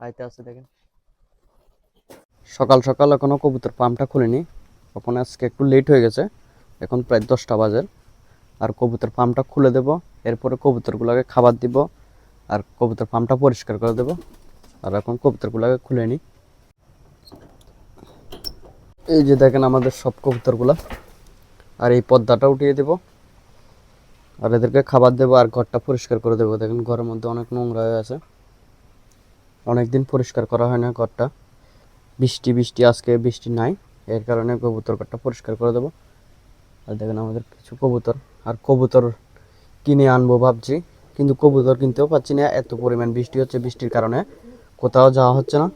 আইতে আছে, দেখেন। সকাল সকাল এখনও কবুতর পাম্পটা খুলিনি। এখন আজকে একটু লেট হয়ে গেছে। এখন প্রায় দশটা বাজে। আর কবুতর পাম্পটা খুলে দেব। এরপরে কবুতরগুলোকে খাবার দিব। আর কবুতর পাম্পটা পরিষ্কার করে দেব। আর এখন কবুতরগুলোকে খুলে নিই এই যে দেখেন আমাদের সব কবুতরগুলা। আর এই পর্দাটা উঠিয়ে দেব। আর এদেরকে খাবার দেবো। আর ঘরটা পরিষ্কার করে দেবো। দেখেন ঘরের মধ্যে অনেক নোংরা হয়ে আছে। অনেকদিন পরিষ্কার করা হয় না ঘরটা। বৃষ্টি বৃষ্টি আজকে বৃষ্টি নাই, এর কারণে কবুতর ঘরটা পরিষ্কার করে দেবো। আর দেখেন আমাদের কিছু কবুতর, আর কবুতর কিনে আনব ভাবছি, কিন্তু কবুতর কিনতেও পাচ্ছি না, এত পরিমাণ বৃষ্টি হচ্ছে বৃষ্টির কারণে, কোথাও যাওয়া হচ্ছে না।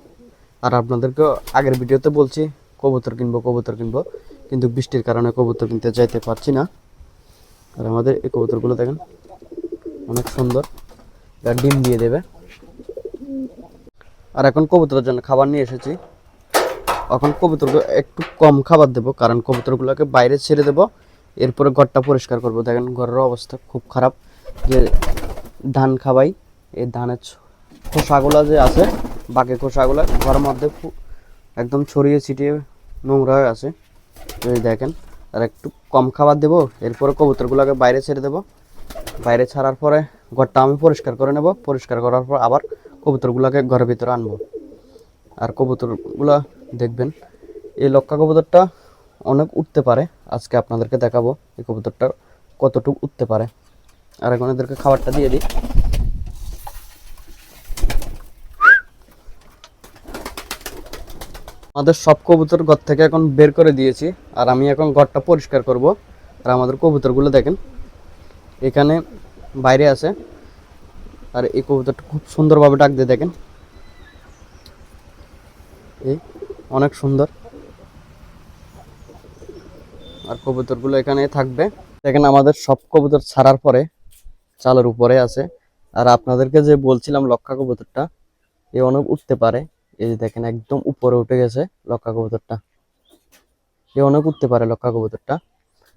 আর আপনাদেরকে আগের ভিডিওতে বলছি, কবুতর কিনবো কবুতর কিনবো, কিন্তু বৃষ্টির কারণে কবুতর কিনতে যাইতে পারছি না। আর আমাদের এই কবুতরগুলো দেখেন, অনেক সুন্দর ডিম দিয়ে দেবে। আর এখন কবুতরের জন্য খাবার নিয়ে এসেছি। এখন কবুতরগুলো একটু কম খাবার দেবো, কারণ কবুতরগুলোকে বাইরে ছেড়ে দেবো। এরপরে ঘরটা পরিষ্কার করব। দেখেন ঘরের অবস্থা খুব খারাপ। যে ধান খাবাই, এই ধানের খোসাগুলো যে আছে, বাকি খোসাগুলো ঘরের মধ্যে একদম ছড়িয়ে ছিটিয়ে নোংরা হয়ে আছে। এই দেখেন, আর একটু কম খাবার দেবো, এরপরে কবুতরগুলোকে বাইরে ছেড়ে দেবো। বাইরে ছাড়ার পরে ঘরটা আমি পরিষ্কার করে নেব। পরিষ্কার করার পর আবার কবুতরগুলোকে ঘরের ভিতরে আনব। আর কবুতরগুলা দেখবেন, এই লক্কা কবুতরটা অনেক উঠতে পারে। আজকে আপনাদেরকে দেখাবো এই কবুতরটা কতটুকু উঠতে পারে। আর এখন এদেরকে খাবারটা দিয়ে দিই। আমাদের সব কবুতর ঘর থেকে এখন বের করে দিয়েছি, আর আমি এখন ঘরটা পরিষ্কার করব। আর আমাদের কবুতরগুলো দেখেন, এখানে বাইরে আছে। আর এই কবুতরটা খুব সুন্দরভাবে ডাক দিয়ে দেখেন। এই অনেক সুন্দর। আর কবুতরগুলো এখানে থাকবে। দেখেন আমাদের সব কবুতর ছাড়ার পরে চালের উপরে আছে। আর আপনাদেরকে যে বলছিলাম লক্ষা কবুতরটা, এ অনেক উঠতে পারে। এই যে দেখেন একদম উপরে উঠে গেছে লক্ষা কবুতরটা। এ অনেক উঠতে পারে লক্ষা কবুতরটা।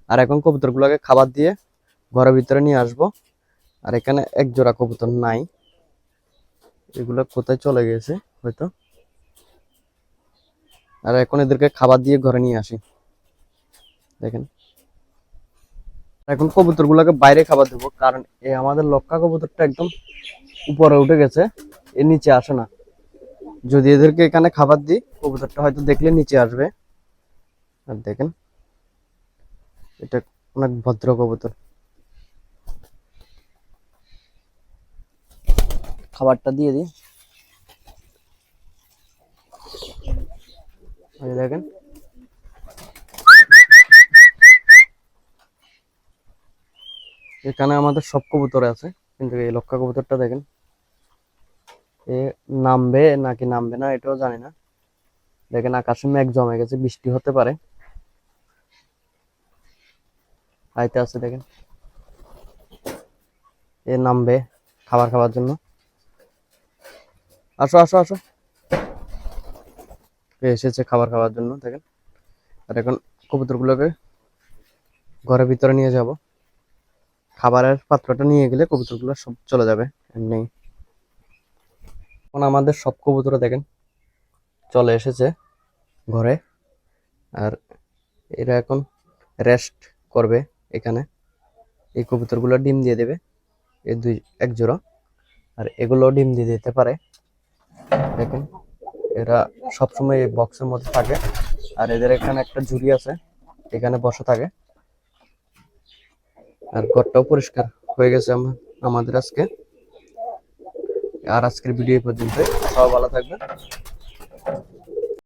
আর এখন কবুতরগুলোকে খাবার দিয়ে ঘরের ভিতরে নিয়ে আসব। আর এখানে এক জোড়া কবুতর নাই। এগুলো কোথায় চলে গেছে, হয়তো? আর এখন এদেরকে খাবার দিয়ে ঘরে নিয়ে আসি। দেখেন। এখন কবুতরগুলোকে বাইরে খাবার দেবো, কারণ এই আমাদের লক্ষা কবুতরটা একদম উপরে উঠে গেছে এর নিচে আসে না। যদি এদেরকে এখানে খাবার দিই, কবুতরটা হয়তো দেখলে নিচে আসবে। আর দেখেন, এটা অনেক ভদ্র কবুতর। খাবারটা দিয়ে দিই। দেখেন। এখানে আমাদের সব কবুতর আছে, কিন্তু এই লক্ষা কবুতরটা দেখেন। এ নামবে নাকি নামবে না, এটাও জানি না। দেখেন আকাশে মেঘ জমে গেছে, বৃষ্টি হতে পারে। আইতে আছে দেখেন। এ নামবে খাবার খাওয়ার জন্য। আসো আসো আসো। এসেছে খাবার খাওয়ার জন্য, দেখেন। আর এখন কবুতরগুলোকে ঘরের ভিতরে নিয়ে যাব। খাবারের পাত্রটা নিয়ে গেলে কবুতরগুলো সব চলে যাবে, এমনি। এখন আমাদের সব কবুতর দেখেন, চলে এসেছে ঘরে। আর এরা এখন রেস্ট করবে এখানে। এই কবুতরগুলো ডিম দিয়ে দেবে, এই দুই, এক জোড়া। আর এগুলো ডিম দিয়ে দিতে পারে। দেখেন, এরা সবসময় এই বক্সের মধ্যে থাকে। আর এদের এখানে একটা ঝুড়ি আছে, এখানে বসে থাকে। আর ঘরটাও পরিষ্কার হয়ে গেছে আমা- আমাদের আজকে। আর আজকের ভিডিও পর্যন্ত সবাই ভালো থাকবেন।